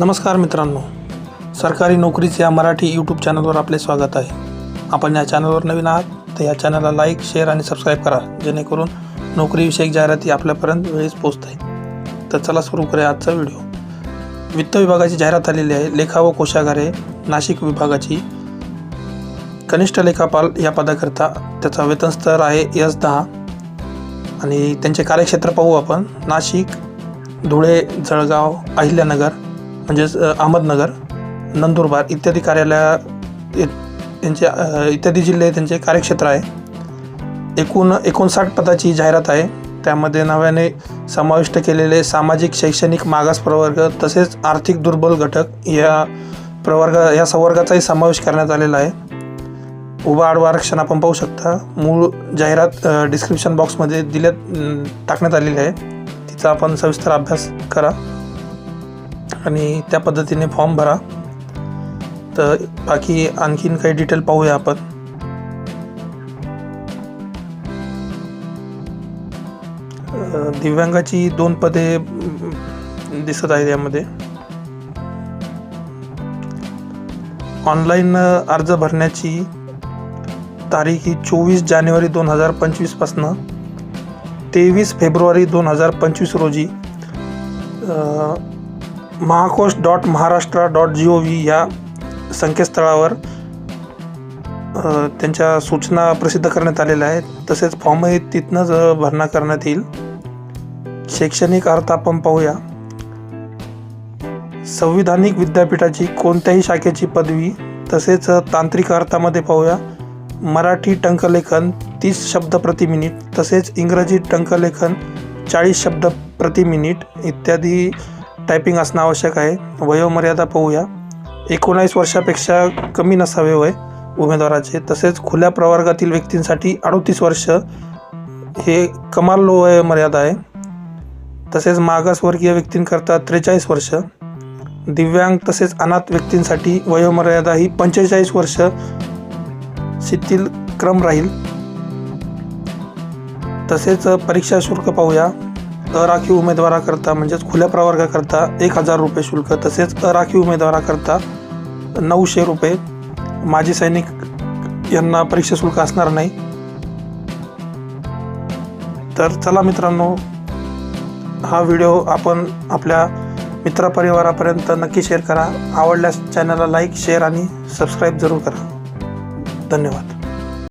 नमस्कार मित्रांनो सरकारी नोकरीचे या मराठी यूट्यूब चॅनलवर आपले स्वागत आहे. आपण या चॅनलवर नवीन आहात तर या चॅनलला लाईक शेअर आणि सबस्क्राईब करा जेणेकरून नोकरीविषयक जाहिराती आपल्यापर्यंत वेळेस पोचत आहे तर चला सुरू करूया आजचा व्हिडिओ वित्त विभागाची जाहिरात आलेली आहे लेखा व कोशागारे नाशिक विभागाची. कनिष्ठ लेखापाल या पदाकरता त्याचा वेतन स्तर आहे एस दहा. आणि त्यांचे कार्यक्षेत्र पाहू आपण नाशिक धुळे जळगाव अहिल्यानगर म्हणजेच अहमदनगर नंदुरबार इत्यादी कार्यालया त्यांचे इत्यादी जिल्हे त्यांचे कार्यक्षेत्र आहे. एकूण एकोणसाठ पदाची जाहिरात आहे. त्यामध्ये नव्याने समाविष्ट केलेले सामाजिक शैक्षणिक मागास प्रवर्ग तसेच आर्थिक दुर्बल घटक या प्रवर्ग या संवर्गाचाही समावेश करण्यात आलेला आहे. उभा आडवा आरक्षण आपण पाहू शकता. मूळ जाहिरात डिस्क्रिप्शन बॉक्समध्ये दिल्यात टाकण्यात आलेली आहे. तिचा आपण सविस्तर अभ्यास करा. आणि त्या पद्धतीने फॉर्म भरा. तर बाकी आणखीन काही डिटेल पाहूया आपण. दिव्यांगाची दोन पदे दिसत आहेत यामध्ये. ऑनलाईन अर्ज भरण्याची तारीख ही चोवीस जानेवारी दोन हजार पंचवीसपासनं तेवीस फेब्रुवारी दोन हजार पंचवीस रोजी Mahakosh dot Maharashtra dot G O V या संकेतस्थळावर त्यांच्या सूचना प्रसिद्ध करण्यात आलेल्या आहेत. तसेच फॉर्मही तिथनंच भरणा करण्यात येईल. शैक्षणिक अर्थ आपण पाहूया. संविधानिक विद्यापीठाची कोणत्याही शाखेची पदवी तसेच तांत्रिक अर्थामध्ये पाहूया. मराठी टंकलेखन तीस शब्द प्रति मिनिट तसेच इंग्रजी टंकलेखन चाळीस शब्द प्रति मिनिट इत्यादी टायपिंग असणं आवश्यक आहे. वयोमर्यादा पाहूया. एकोणावीस वर्षापेक्षा कमी नसावे वय उमेदवाराचे. तसेच खुल्या प्रवर्गातील व्यक्तींसाठी अडोतीस वर्ष हे कमाल वयोमर्यादा आहे. तसेच मागासवर्गीय व्यक्तींकरता त्रेचाळीस वर्ष. दिव्यांग तसेच अनाथ व्यक्तींसाठी वयोमर्यादा ही पंचेचाळीस वर्ष शिथिल क्रम राहील. तसेच परीक्षा शुल्क पाहूया. अराखीव उमेदवाराकरता म्हणजेच खुल्या प्रवर्गाकरता एक हजार रुपये शुल्क तसेच अराखीव उमेदवाराकरता नऊशे रुपये. माजी सैनिक यांना परीक्षा शुल्क असणार नाही. तर चला मित्रांनो हा व्हिडिओ आपण आपल्या मित्रपरिवारापर्यंत नक्की शेअर करा. आवडल्यास चॅनलला लाईक शेअर आणि सबस्क्राईब जरूर करा. धन्यवाद.